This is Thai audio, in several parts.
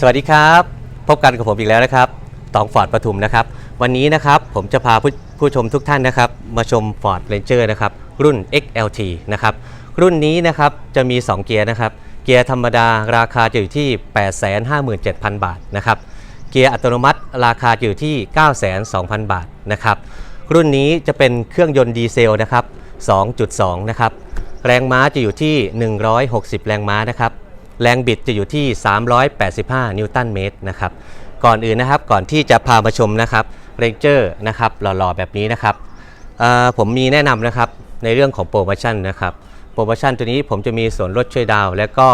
สวัสดีครับ พบกันกับผมอีกแล้วนะครับตองฟอร์ดปทุมนะครับ วันนี้นะครับผมจะพาผู้ผู้ชมทุกท่านนะครับ มาชม Ford Ranger นะครับ รุ่น XLT นะครับ รุ่นนี้นะครับจะมี 2 เกียร์นะครับ เกียร์ธรรมดาราคาจะอยู่ที่ 857,000 บาทนะครับ เกียร์อัตโนมัติราคาอยู่ที่ 902,000 บาทนะครับ รุ่นนี้จะเป็นเครื่องยนต์ดีเซลนะครับ 2.2 นะครับ แรงม้าจะอยู่ที่ 160 แรงม้านะครับ แรงบิดจะอยู่ที่ 385 นิวตันเมตรนะครับ ก่อนอื่นนะครับ ก่อนที่จะพามาชมนะครับเรนเจอร์นะครับหล่อๆแบบนี้นะครับผมมีแนะนำนะครับในเรื่องของโปรโมชั่นนะครับ โปรโมชั่นตัวนี้ผมจะมีส่วนลดช่วยดาว และก็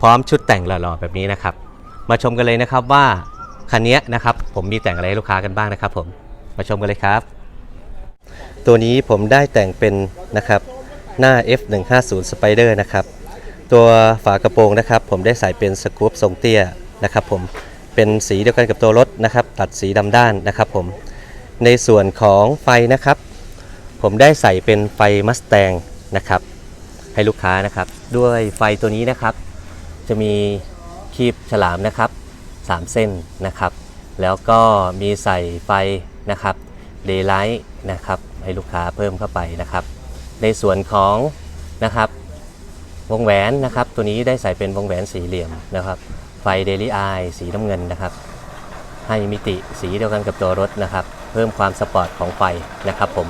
พร้อมชุดแต่งหล่อๆแบบนี้นะครับ มาชมกันเลยนะครับว่าคันนี้นะครับผมมีแต่งอะไรให้ลูกค้ากันบ้างนะครับ ผมมาชมกันเลยครับ ตัวนี้ผมได้แต่งเป็นนะครับหน้า F150 Spider นะครับ ตัวฝากระโปรงนะครับ ผมได้ใส่เป็นสกู๊ปทรงเตี้ยนะครับ ผมเป็นสีเดียวกันกับตัวรถนะครับ ตัดสีดำด้านนะครับผมในส่วนของไฟนะครับ ผมได้ใส่เป็นไฟมัสแตงนะครับ ให้ลูกค้านะครับ ด้วยไฟตัวนี้นะครับ จะมีคีบฉลามนะครับ 3 เส้นนะครับ แล้วก็มีใส่ไฟนะครับเดย์ไลท์นะครับให้ลูกค้าเพิ่มเข้าไปนะครับ ในส่วนของนะครับ วงแหวนนะครับตัวนี้ได้ใส่เป็นวงแหวนสี่เหลี่ยมนะครับไฟเดลี่ไอสีน้ำเงินนะครับให้มิติสีเดียวกันกับตัวรถนะครับ เพิ่มความสปอร์ตของไฟนะครับผม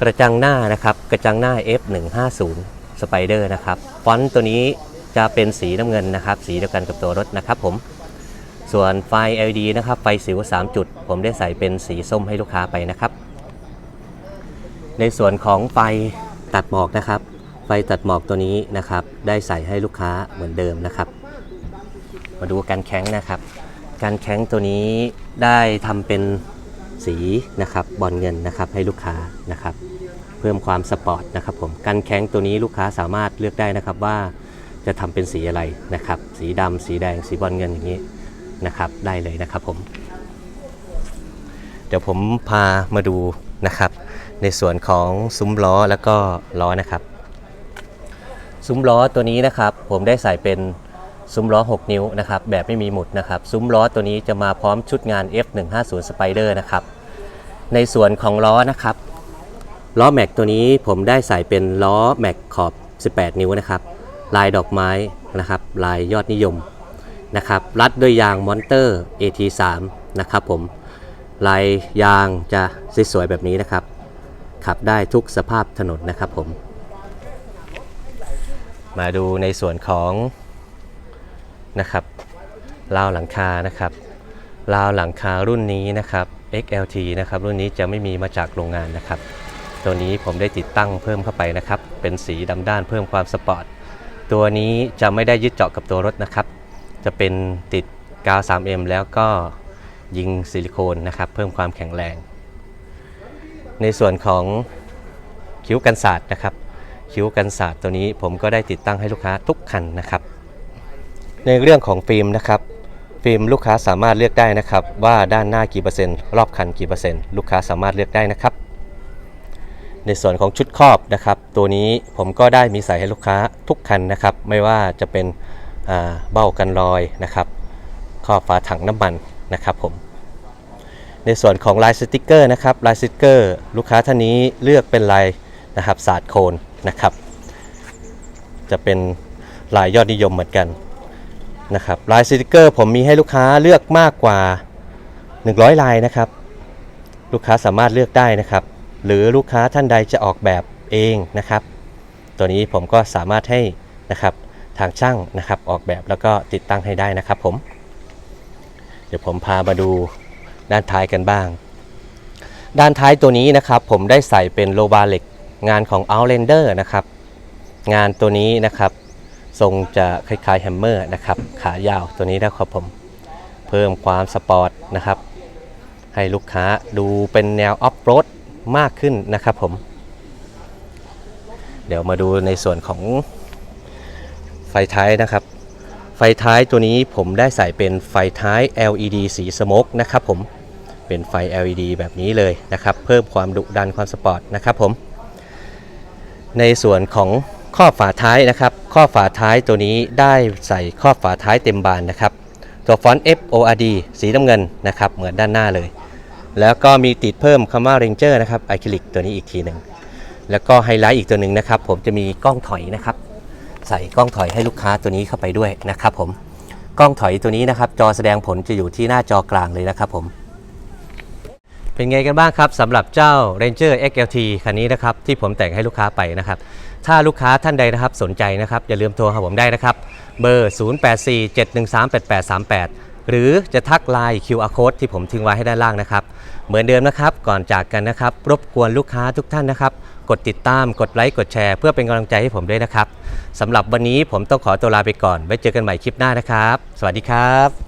กระจังหน้านะครับกระจังหน้า F150 Spider นะครับฟอนต์ตัวนี้จะเป็นสีน้ำเงินนะครับ สีเดียวกันกับตัวรถนะครับผมส่วนไฟ LED นะครับไฟสิว 3 จุด ผมได้ใส่เป็นสีส้มให้ลูกค้าไปนะครับ ในส่วนของไฟตัดหมอกนะครับ ไฟตัดหมอกตัวนี้นะครับ ได้ใส่ให้ลูกค้าเหมือนเดิมนะครับ มาดูการแข้งนะครับ การแข้งตัวนี้ได้ทำเป็นสีนะครับบอลเงินนะครับให้ลูกค้านะครับ เพิ่มความสปอร์ตนะครับผมการแข้งตัวนี้ลูกค้าสามารถเลือกได้นะครับว่าจะทำเป็นสีอะไรนะครับ สีดำสีแดง สีบอลเงินอย่างนี้นะครับ ได้เลยนะครับผม เดี๋ยวผมพามาดูนะครับ ในส่วนของซุ้มล้อแล้วก็ล้อนะครับ ซุ้มล้อตัวนี้นะครับ ผมได้ใส่เป็นซุ้มล้อ 6 นิ้วนะครับ แบบไม่มีหมุดนะครับ ซุ้มล้อตัวนี้จะมาพร้อมชุดงาน F150 Spider นะครับ ในส่วนของล้อนะครับ ล้อแม็กตัวนี้ผมได้ใส่เป็นล้อแม็กขอบ 18 นิ้วนะครับ ลายดอกไม้นะครับ ลายยอดนิยมนะครับ รัดด้วยยางมอนเตอร์ AT3 นะครับผม ลายยางจะสวยๆแบบนี้นะครับ ขับได้ทุกสภาพถนนนะครับผม มาดูในส่วนของนะครับราวหลังคานะครับราวหลังคารุ่นนี้นะครับ XLT นะครับรุ่นนี้จะไม่มีมาจากโรงงานนะครับ ตัวนี้ผมได้ติดตั้งเพิ่มเข้าไปนะครับ เป็นสีดำด้านเพิ่มความสปอร์ตตัวนี้จะไม่ได้ยึดเจาะกับตัวรถนะครับ จะเป็นติดกาว 3M แล้วก็ยิงซิลิโคนนะครับ เพิ่มความแข็งแรง ในส่วนของคิ้วกันศาสตร์นะครับ คิ้วกันศาสตร์ตัวนี้ผมก็ได้ติดตั้งให้ลูกค้าทุกคันนะครับ ในเรื่องของฟิล์มนะครับ ฟิล์มลูกค้าสามารถเลือกได้นะครับ ว่าด้านหน้ากี่เปอร์เซ็นต์รอบคันกี่เปอร์เซ็นต์ลูกค้าสามารถเลือกได้นะครับ ในส่วนของชุดครอบนะครับ ตัวนี้ผมก็ได้มีใส่ให้ลูกค้าทุกคันนะครับ ไม่ว่าจะเป็นเบ้ากันรอยนะครับครอบฝาถังน้ำมันนะครับผมในส่วนของลายสติกเกอร์นะครับลายสติกเกอร์ ลูกค้าท่านนี้เลือกเป็นลายนะครับศาสตร์โคน นะครับ จะเป็นลายยอดนิยมเหมือนกันนะครับลายสติกเกอร์ผมมีให้ลูกค้าเลือกมากกว่า 100 ลายนะครับ ลูกค้าสามารถเลือกได้นะครับ หรือลูกค้าท่านใดจะออกแบบเองนะครับ ตัวนี้ผมก็สามารถให้นะครับทางช่างนะครับออกแบบแล้วก็ติดตั้งให้ได้นะครับผม เดี๋ยวผมพามาดูด้านท้ายกันบ้าง ด้านท้ายตัวนี้นะครับ ผมได้ใส่เป็นโลบาเหล็ก งานของ Outlander นะครับ งานตัวนี้นะครับ ทรงจะคล้ายๆแฮมเมอร์นะครับ ขายาวตัวนี้นะครับผม เพิ่มความสปอร์ตนะครับ ให้ลูกค้าดูเป็นแนวออฟโรดมากขึ้นนะครับผม เดี๋ยวมาดูในส่วนของไฟท้ายนะครับ ไฟท้ายตัวนี้ผมได้ใส่เป็นไฟท้าย LED สีสโมกนะครับผม เป็นไฟ LED แบบนี้เลยนะครับ เพิ่มความดุดันความสปอร์ตนะครับผม ในส่วนของข้อฝาท้ายนะครับ ข้อฝาท้ายตัวนี้ได้ใส่ข้อฝาท้ายเต็มบานนะครับ ตัวฟอนต์ F O R D สีน้ำเงินนะครับ เหมือนด้านหน้าเลย แล้วก็มีติดเพิ่มคำว่า Ranger นะครับอะคริลิกตัวนี้อีกทีหนึ่งแล้วก็ไฮไลท์อีกตัวหนึ่งนะครับ ผมจะมีกล้องถอยนะครับ ใส่กล้องถอยให้ลูกค้าตัวนี้เข้าไปด้วยนะครับ ผมกล้องถอยตัวนี้นะครับ จอแสดงผลจะอยู่ที่หน้าจอกลางเลยนะครับผม เป็นไงกันบ้างครับสำหรับเจ้า Ranger XLT คันนี้นะครับที่ผมแต่งให้ลูกค้าไปนะครับ ถ้าลูกค้าท่านใดนะครับสนใจนะครับ อย่าลืมโทรหาผมได้นะครับ เบอร์ 0847138838 หรือจะทักไลน์ QR code ที่ผมทิ้งไว้ให้ด้านล่างนะครับ เหมือนเดิมนะครับก่อนจากกันนะครับ รบกวนลูกค้าทุกท่านนะครับ กดติดตามกดไลค์กดแชร์เพื่อเป็นกำลังใจให้ผมด้วยนะครับสำหรับวันนี้ผมต้องขอตัวลาไปก่อนไว้เจอกันใหม่คลิปหน้านะครับ สวัสดีครับ